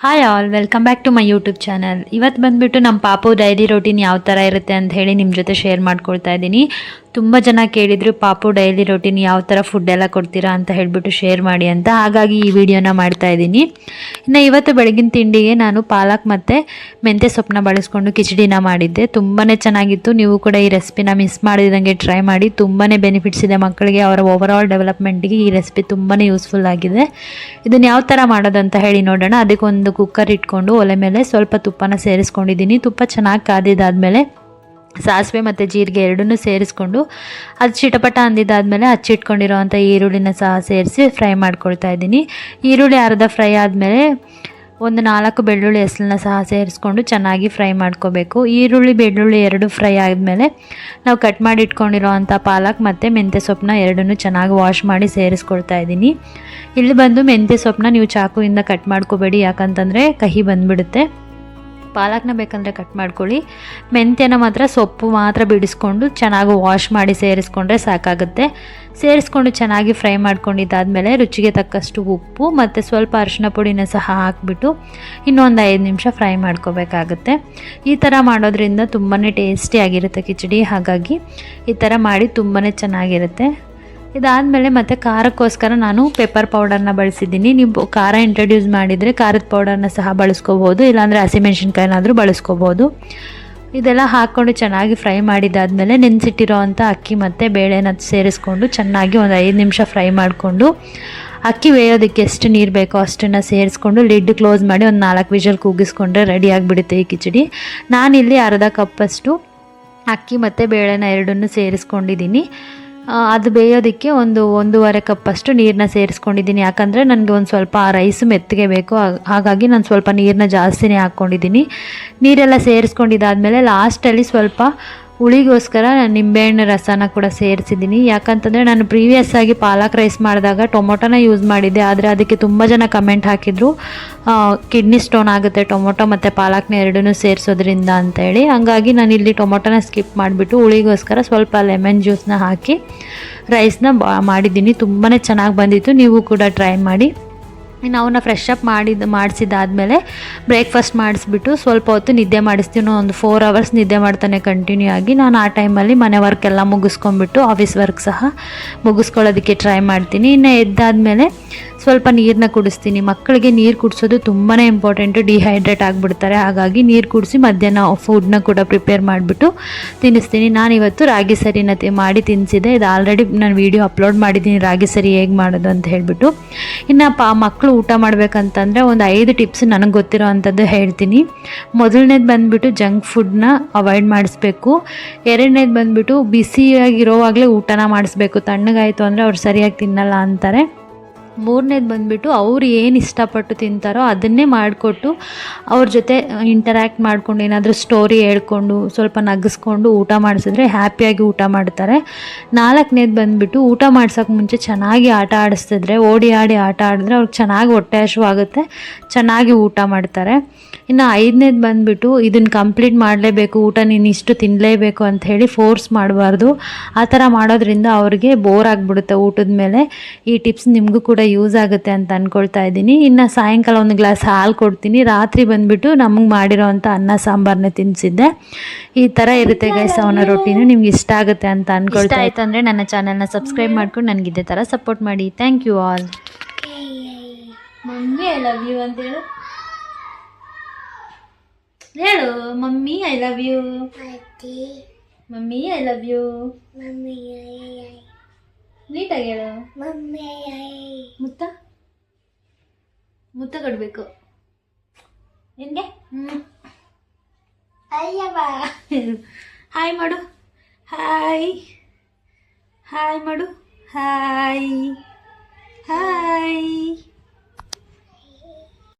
Hi all welcome back to my YouTube channel ಇವತ್ತು ಬಂದುಬಿಟ್ಟು ನಮ್ಮ ಪಾಪು ಡೈಲಿ ರೊಟೀನ್ ಯಾವ ಥರ ಇರುತ್ತೆ ಅಂತ ಹೇಳಿ ನಿಮ್ಮ ಜೊತೆ ಶೇರ್ ಮಾಡ್ಕೊಳ್ತಾ ಇದ್ದೀನಿ. ತುಂಬ ಜನ ಕೇಳಿದ್ರು, ಪಾಪು, ಡೈಲಿ ರೊಟೀನ್ ಯಾವ ಥರ ಫುಡ್ ಎಲ್ಲ ಕೊಡ್ತೀರಾ ಅಂತ ಹೇಳಿಬಿಟ್ಟು ಶೇರ್ ಮಾಡಿ ಅಂತ. ಹಾಗಾಗಿ ಈ ವಿಡಿಯೋನ ಮಾಡ್ತಾ ಇದ್ದೀನಿ. ಇನ್ನು ಇವತ್ತು ಬೆಳಗಿನ ತಿಂಡಿಗೆ ನಾನು ಪಾಲಕ್ ಮತ್ತು ಮೆಂತ್ಯ ಸೊಪ್ಪನ್ನ ಬಳಸ್ಕೊಂಡು ಕಿಚಡಿನ ಮಾಡಿದ್ದೆ. ತುಂಬಾ ಚೆನ್ನಾಗಿತ್ತು. ನೀವು ಕೂಡ ಈ ರೆಸಿಪಿನ ಮಿಸ್ ಮಾಡಿದಂಗೆ ಟ್ರೈ ಮಾಡಿ. ತುಂಬಾ ಬೆನಿಫಿಟ್ಸ್ ಇದೆ ಮಕ್ಕಳಿಗೆ. ಅವರ ಓವರ್ ಆಲ್ ಡೆವಲಪ್ಮೆಂಟ್ಗೆ ಈ ರೆಸಿಪಿ ತುಂಬಾ ಯೂಸ್ಫುಲ್ ಆಗಿದೆ. ಇದನ್ನು ಯಾವ ಥರ ಮಾಡೋದು ಅಂತ ಹೇಳಿ ನೋಡೋಣ. ಅದಕ್ಕೊಂದು ಕುಕ್ಕರ್ ಇಟ್ಕೊಂಡು ಒಲೆ ಮೇಲೆ ಸ್ವಲ್ಪ ತುಪ್ಪನ ಸೇರಿಸ್ಕೊಂಡಿದ್ದೀನಿ. ತುಪ್ಪ ಚೆನ್ನಾಗಿ ಕಾದಿದ್ದಾದಮೇಲೆ ಸಾಸಿವೆ ಮತ್ತು ಜೀರಿಗೆ ಎರಡನ್ನೂ ಸೇರಿಸ್ಕೊಂಡು ಅದು ಚಿಟಪಟ ಅಂದಿದ್ದಾದಮೇಲೆ ಹಚ್ಚಿಟ್ಕೊಂಡಿರೋವಂಥ ಈರುಳ್ಳಿನ ಸಹ ಸೇರಿಸಿ ಫ್ರೈ ಮಾಡ್ಕೊಳ್ತಾ ಇದ್ದೀನಿ. ಈರುಳ್ಳಿ ಅರ್ಧ ಫ್ರೈ ಆದಮೇಲೆ ಒಂದು ನಾಲ್ಕು ಬೆಳ್ಳುಳ್ಳಿ ಹೆಸಲನ್ನ ಸಹ ಸೇರಿಸ್ಕೊಂಡು ಚೆನ್ನಾಗಿ ಫ್ರೈ ಮಾಡ್ಕೋಬೇಕು. ಈರುಳ್ಳಿ, ಬೆಳ್ಳುಳ್ಳಿ ಎರಡು ಫ್ರೈ ಆದಮೇಲೆ ನಾವು ಕಟ್ ಮಾಡಿ ಇಟ್ಕೊಂಡಿರೋ ಅಂಥ ಪಾಲಕ್ ಮತ್ತು ಮೆಂತ್ಯ ಸೊಪ್ಪನ್ನ ಎರಡನ್ನೂ ಚೆನ್ನಾಗಿ ವಾಶ್ ಮಾಡಿ ಸೇರಿಸ್ಕೊಳ್ತಾ ಇದ್ದೀನಿ. ಇಲ್ಲಿ ಬಂದು ಮೆಂತ್ಯ ಸೊಪ್ಪನ್ನ ನೀವು ಚಾಕುವಿಂದ ಕಟ್ ಮಾಡ್ಕೋಬೇಡಿ, ಯಾಕಂತಂದರೆ ಕಹಿ ಬಂದುಬಿಡುತ್ತೆ. ಪಾಲಕ್ನ ಬೇಕಂದರೆ ಕಟ್ ಮಾಡ್ಕೊಳ್ಳಿ. ಮೆಂತ್ಯನ ಮಾತ್ರ ಸೊಪ್ಪು ಮಾತ್ರ ಬಿಡಿಸ್ಕೊಂಡು ಚೆನ್ನಾಗಿ ವಾಶ್ ಮಾಡಿ ಸೇರಿಸ್ಕೊಂಡ್ರೆ ಸಾಕಾಗುತ್ತೆ. ಸೇರಿಸ್ಕೊಂಡು ಚೆನ್ನಾಗಿ ಫ್ರೈ ಮಾಡ್ಕೊಂಡಿದ್ದಾದಮೇಲೆ ರುಚಿಗೆ ತಕ್ಕಷ್ಟು ಉಪ್ಪು ಮತ್ತು ಸ್ವಲ್ಪ ಅರಿಶಿನ ಪುಡಿನ ಸಹ ಹಾಕಿಬಿಟ್ಟು ಇನ್ನೊಂದು ಐದು ನಿಮಿಷ ಫ್ರೈ ಮಾಡ್ಕೋಬೇಕಾಗುತ್ತೆ. ಈ ಥರ ಮಾಡೋದ್ರಿಂದ ತುಂಬಾ ಟೇಸ್ಟಿಯಾಗಿರುತ್ತೆ ಕಿಚಡಿ. ಹಾಗಾಗಿ ಈ ಥರ ಮಾಡಿ ತುಂಬಾ ಚೆನ್ನಾಗಿರುತ್ತೆ. ಇದಾದಮೇಲೆ ಮತ್ತು ಖಾರಕ್ಕೋಸ್ಕರ ನಾನು ಪೆಪ್ಪರ್ ಪೌಡರ್ನ ಬಳಸಿದ್ದೀನಿ. ನೀವು ಖಾರ ಇಂಟ್ರಡ್ಯೂಸ್ ಮಾಡಿದರೆ ಖಾರದ ಪೌಡರ್ನ ಸಹ ಬಳಸ್ಕೋಬೋದು ಇಲ್ಲಾಂದರೆ ಹಸಿಮೆಣ್ಸಿನ್ಕಾಯಿನಾದರೂ ಬಳಸ್ಕೋಬೋದು ಇದೆಲ್ಲ ಹಾಕ್ಕೊಂಡು ಚೆನ್ನಾಗಿ ಫ್ರೈ ಮಾಡಿದ್ದಾದಮೇಲೆ ನೆನೆಸಿಟ್ಟಿರೋ ಅಂಥ ಅಕ್ಕಿ ಮತ್ತು ಬೇಳೆನ ಸೇರಿಸ್ಕೊಂಡು ಚೆನ್ನಾಗಿ ಒಂದು ಐದು ನಿಮಿಷ ಫ್ರೈ ಮಾಡಿಕೊಂಡು, ಅಕ್ಕಿ ಬೇಯೋದಕ್ಕೆ ಎಷ್ಟು ನೀರು ಬೇಕೋ ಅಷ್ಟನ್ನು ಸೇರಿಸ್ಕೊಂಡು ಲಿಡ್ ಕ್ಲೋಸ್ ಮಾಡಿ ಒಂದು ನಾಲ್ಕು ವಿಷಲ್ ಕೂಗಿಸ್ಕೊಂಡ್ರೆ ರೆಡಿ ಆಗಿಬಿಡುತ್ತೆ ಈ ಕಿಚಡಿ. ನಾನಿಲ್ಲಿ ಅರ್ಧ ಕಪ್ಪಷ್ಟು ಅಕ್ಕಿ ಮತ್ತು ಬೇಳೆನ ಎರಡನ್ನೂ ಸೇರಿಸ್ಕೊಂಡಿದ್ದೀನಿ. ಅದು ಬೇಯೋದಕ್ಕೆ ಒಂದು ಒಂದೂವರೆ ಕಪ್ಪಷ್ಟು ನೀರನ್ನ ಸೇರಿಸ್ಕೊಂಡಿದ್ದೀನಿ. ಯಾಕಂದರೆ ನನಗೆ ಒಂದು ಸ್ವಲ್ಪ ರೈಸ್ ಮೆತ್ತಗೆ ಬೇಕು. ಹಾಗ್- ಹಾಗಾಗಿ ನಾನು ಸ್ವಲ್ಪ ನೀರನ್ನ ಜಾಸ್ತಿನೇ ಹಾಕ್ಕೊಂಡಿದ್ದೀನಿ ನೀರೆಲ್ಲ ಸೇರಿಸ್ಕೊಂಡಿದ್ದಾದಮೇಲೆ ಲಾಸ್ಟಲ್ಲಿ ಸ್ವಲ್ಪ ಹುಳಿಗೋಸ್ಕರ ನಾನು ನಿಂಬೆಹಣ್ಣು ರಸನ ಕೂಡ ಸೇರಿಸಿದ್ದೀನಿ. ಯಾಕಂತಂದರೆ ನಾನು ಪ್ರೀವಿಯಸ್ ಆಗಿ ಪಾಲಕ್ ರೈಸ್ ಮಾಡಿದಾಗ ಟೊಮೊಟೊನ ಯೂಸ್ ಮಾಡಿದ್ದೆ. ಆದರೆ ಅದಕ್ಕೆ ತುಂಬ ಜನ ಕಮೆಂಟ್ ಹಾಕಿದ್ರು ಕಿಡ್ನಿ ಸ್ಟೋನ್ ಆಗುತ್ತೆ, ಟೊಮೊಟೊ ಮತ್ತು ಪಾಲಕ್ನ ಎರಡನ್ನೂ ಸೇರಿಸೋದ್ರಿಂದ ಅಂತೇಳಿ. ಹಂಗಾಗಿ ನಾನು ಇಲ್ಲಿ ಟೊಮೊಟೊನ ಸ್ಕಿಪ್ ಮಾಡಿಬಿಟ್ಟು ಹುಳಿಗೋಸ್ಕರ ಸ್ವಲ್ಪ ಲೆಮನ್ ಜ್ಯೂಸ್ನ ಹಾಕಿ ರೈಸ್ನ ಮಾಡಿದ್ದೀನಿ. ತುಂಬಾ ಚೆನ್ನಾಗಿ ಬಂದಿತ್ತು. ನೀವು ಕೂಡ ಟ್ರೈ ಮಾಡಿ. ಇನ್ನು ಅವನ್ನ ಫ್ರೆಶ್ ಅಪ್ ಮಾಡಿದ, ಮಾಡಿಸಿದಾದ್ಮೇಲೆ ಬ್ರೇಕ್ಫಾಸ್ಟ್ ಮಾಡಿಸ್ಬಿಟ್ಟು ಸ್ವಲ್ಪ ಹೊತ್ತು ನಿದ್ದೆ ಮಾಡಿಸ್ತೀನೋ ಒಂದು ಫೋರ್ ಅವರ್ಸ್ ನಿದ್ದೆ ಮಾಡ್ತಾನೆ ಕಂಟಿನ್ಯೂ ಆಗಿ. ನಾನು ಆ ಟೈಮಲ್ಲಿ ಮನೆ ವರ್ಕ್ ಎಲ್ಲ ಮುಗಿಸ್ಕೊಂಡ್ಬಿಟ್ಟು ಆಫೀಸ್ ವರ್ಕ್ ಸಹ ಮುಗಿಸ್ಕೊಳ್ಳೋದಕ್ಕೆ ಟ್ರೈ ಮಾಡ್ತೀನಿ. ಇನ್ನು ಎದ್ದಾದಮೇಲೆ ಸ್ವಲ್ಪ ನೀರನ್ನ ಕುಡಿಸ್ತೀನಿ. ಮಕ್ಕಳಿಗೆ ನೀರು ಕುಡಿಸೋದು ತುಂಬಾ ಇಂಪಾರ್ಟೆಂಟು ಡಿಹೈಡ್ರೇಟ್ ಆಗಿಬಿಡ್ತಾರೆ. ಹಾಗಾಗಿ ನೀರು ಕುಡಿಸಿ ಮಧ್ಯಾಹ್ನ ಫುಡ್ನ ಕೂಡ ಪ್ರಿಪೇರ್ ಮಾಡಿಬಿಟ್ಟು ತಿನ್ನಿಸ್ತೀನಿ. ನಾನು ಇವತ್ತು ರಾಗಿ ಸರಿನ ಮಾಡಿ ತಿನ್ನಿಸಿದೆ ಇದು ಆಲ್ರೆಡಿ ನಾನು ವೀಡಿಯೋ ಅಪ್ಲೋಡ್ ಮಾಡಿದ್ದೀನಿ. ರಾಗಿ ಸರಿ ಹೇಗೆ ಮಾಡೋದು ಅಂತ ಹೇಳಿಬಿಟ್ಟು. ಇನ್ನು ಪಾ ಮಕ್ಕಳು ಊಟ ಮಾಡಬೇಕಂತಂದರೆ ಒಂದು ಐದು ಟಿಪ್ಸ್ ನನಗೆ ಗೊತ್ತಿರೋ ಅಂಥದ್ದು ಹೇಳ್ತೀನಿ. ಮೊದಲನೇದು ಬಂದುಬಿಟ್ಟು ಜಂಕ್ ಫುಡ್ನ ಅವಾಯ್ಡ್ ಮಾಡಿಸ್ಬೇಕು. ಎರಡನೇದು ಬಂದುಬಿಟ್ಟು ಬಿಸಿಯಾಗಿರೋವಾಗಲೇ ಊಟನ ಮಾಡಿಸ್ಬೇಕು. ತಣ್ಣಗಾಯಿತು ಅಂದರೆ ಅವ್ರು ಸರಿಯಾಗಿ ತಿನ್ನಲ್ಲ ಅಂತಾರೆ. ಮೂರನೇದು ಬಂದುಬಿಟ್ಟು ಅವ್ರು ಏನು ಇಷ್ಟಪಟ್ಟು ತಿಂತಾರೋ ಅದನ್ನೇ ಮಾಡಿಕೊಟ್ಟು ಅವ್ರ ಜೊತೆ ಇಂಟರ್ಯಾಕ್ಟ್ ಮಾಡ್ಕೊಂಡು, ಏನಾದರೂ ಸ್ಟೋರಿ ಹೇಳ್ಕೊಂಡು, ಸ್ವಲ್ಪ ನಗಿಸ್ಕೊಂಡು ಊಟ ಮಾಡಿಸಿದ್ರೆ ಹ್ಯಾಪಿಯಾಗಿ ಊಟ ಮಾಡ್ತಾರೆ. ನಾಲ್ಕನೇದು ಬಂದುಬಿಟ್ಟು ಊಟ ಮಾಡ್ಸೋಕೆ ಮುಂಚೆ ಚೆನ್ನಾಗಿ ಆಟ ಆಡಿಸ್ತಿದ್ರೆ, ಓಡಿ ಆಡಿ ಆಟ ಆಡಿದ್ರೆ ಅವ್ರಿಗೆ ಚೆನ್ನಾಗಿ ಹೊಟ್ಟೆ ಹಸುವಾಗುತ್ತೆ ಚೆನ್ನಾಗಿ ಊಟ ಮಾಡ್ತಾರೆ. ಇನ್ನು ಐದನೇದು ಬಂದುಬಿಟ್ಟು ಇದನ್ನು ಕಂಪ್ಲೀಟ್ ಮಾಡಲೇಬೇಕು, ಊಟ ನೀನು ಇಷ್ಟು ತಿನ್ನಲೇಬೇಕು ಅಂತ ಹೇಳಿ ಫೋರ್ಸ್ ಮಾಡಬಾರ್ದು. ಆ ಥರ ಮಾಡೋದ್ರಿಂದ ಅವ್ರಿಗೆ ಬೋರ್ ಆಗಿಬಿಡುತ್ತೆ ಊಟದ ಮೇಲೆ. ಈ ಟಿಪ್ಸ್ ನಿಮಗೂ ಕೂಡ ಯೂಸ್ ಆಗುತ್ತೆ ಅಂತ ಅಂದ್ಕೊಳ್ತಾ ಇದ್ದೀನಿ. ಇನ್ನು ಸಾಯಂಕಾಲ ಒಂದು ಗ್ಲಾಸ್ ಹಾಲು ಕೊಡ್ತೀನಿ. ರಾತ್ರಿ ಬಂದುಬಿಟ್ಟು ನಮಗೆ ಮಾಡಿರೋವಂಥ ಅನ್ನ ಸಾಂಬಾರನ್ನ ತಿನ್ನಿಸಿದ್ದೆ ಈ ಥರ ಇರುತ್ತೆ ಗೈಸ್ ಅವನ ರೊಟ್ಟಿನೂ ನಿಮ್ಗೆ ಇಷ್ಟ ಆಗುತ್ತೆ ಅಂತ ಅಂದ್ಕೊಳ್ತಾ ಇತ್ತು ಅಂದರೆ ನನ್ನ ಚಾನಲ್ನ ಸಬ್ಸ್ಕ್ರೈಬ್ ಮಾಡ್ಕೊಂಡು ನನಗೆ ಇದೇ ಥರ ಸಪೋರ್ಟ್ ಮಾಡಿ. Thank you all mummy I love you ಅಂತ ಹೇಳು. ಹೇಳು mummy I love you mummy I love you ನೀಟಾಗಿ ಹೇಳು ಮುತ್ತ? ಮುತ್ತ ಕೊಡಬೇಕು ನಿನಗೆ? ಹ್ಞೂ ಹಾಯ್ ಮಾಡು. ಹಾಯ್ ಹಾಯ್ ಮಾಡು. Hi hi